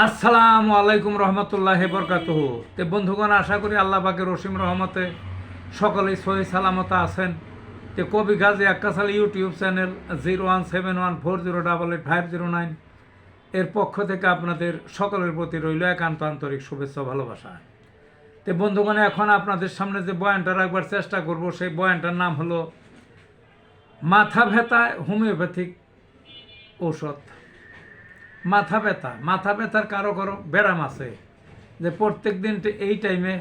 আসসালামু আলাইকুম রহমতুল্লাহ বরকাত তে বন্ধুগণ, আশা করি আল্লাহ পাকের রসিম রহমতে সকলেই সহি সালামত আছেন। তে কবি Gazi আক্কাসাল YouTube channel zero one seven one four zero double eight five zero nine এর পক্ষ থেকে আপনাদের সকলের প্রতি রইল একান্ত আন্তরিক শুভেচ্ছা ভালোবাসা। তে বন্ধুগণ, এখন আপনাদের সামনে যে বয়ানটা রাখবার চেষ্টা করব, সেই বয়ানটার নাম হলো মাথা ব্যথায় হোমিওপ্যাথিক ঔষধ। মাথা ব্যথা। মাথা ব্যথার কারও কারও ব্যায়াম আছে যে প্রত্যেক দিন এই টাইমে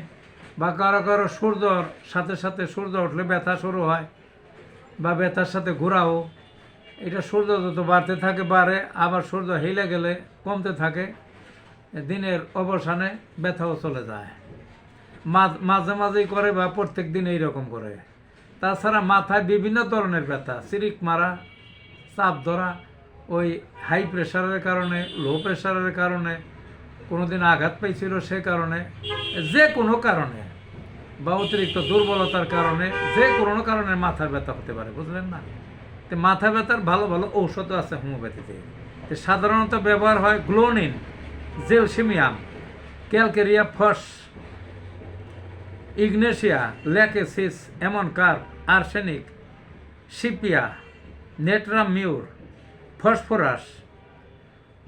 বা কারও কারও সূর্যর সাথে সাথে সূর্য উঠলে ব্যথা শুরু হয় বা ব্যথার সাথে ঘোরাও। এটা সূর্য যত বাড়তে থাকে বাড়ে, আবার সূর্য হেলে গেলে কমতে থাকে, দিনের অবসানে ব্যথাও চলে যায়। মাঝে মাঝেই করে বা প্রত্যেক দিন এইরকম করে। তাছাড়া মাথায় বিভিন্ন ধরনের ব্যথা, সিরিক মারা, চাপ ধরা ওই হাই প্রেশারের কারণে লো প্রেশারের কারণে, কোনোদিন আঘাত পাইছিল সে কারণে, যে কোনো কারণে, বা অতিরিক্ত দুর্বলতার কারণে, যে কোনো কারণে মাথার ব্যথা হতে পারে, বুঝলেন না? তো মাথা ব্যথার ভালো ভালো ঔষধও আছে হোমিওপ্যাথিতে। তো সাধারণত ব্যবহার হয় glonoine, gelsemium, calcarea, phos, ignatia, lachesis, এমন কার arsenic sepia natrum mur phosphorus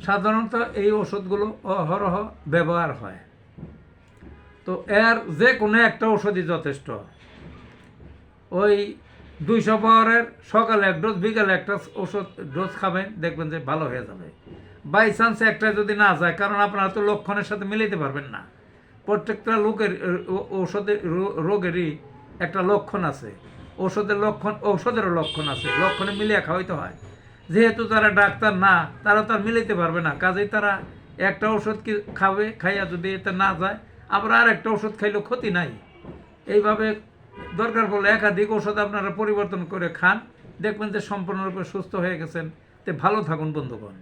সাধারণত এই ওষুধগুলো অহরহ ব্যবহার হয়। তো এর যে কোনো একটা ওষুধই যথেষ্ট। ওই দুইশো পাওয়ারের সকালে এক ডোজ, বিকালে একটা ওষুধ ডোজ খাবেন, দেখবেন যে ভালো হয়ে যাবে। বাই চান্স একটা যদি না যায়, কারণ আপনারা তো লক্ষণের সাথে মিলাইতে পারবেন না। প্রত্যেকটা লোকের ও- ঔষধের রোগেরই একটা লক্ষণ আছে। ওষুধের লক্ষণ, ঔষধেরও লক্ষণ আছে। লক্ষণে মিলিয়ে খাওয়াইতে হয়। যেহেতু তারা ডাক্তার না, তারা তার মিলাইতে পারবে না। কাজেই তারা একটা ওষুধ কি খাবে, খাইয়া যদি এতে না যায়, আবার আর একটা ওষুধ খাইলেও ক্ষতি নাই। এইভাবে দরকার পড়লে একাধিক ওষুধ আপনারা পরিবর্তন করে খান। দেখবেন যে সম্পূর্ণরূপে সুস্থ হয়ে গেছেন। তে ভালো থাকুন, বন্ধুগণ।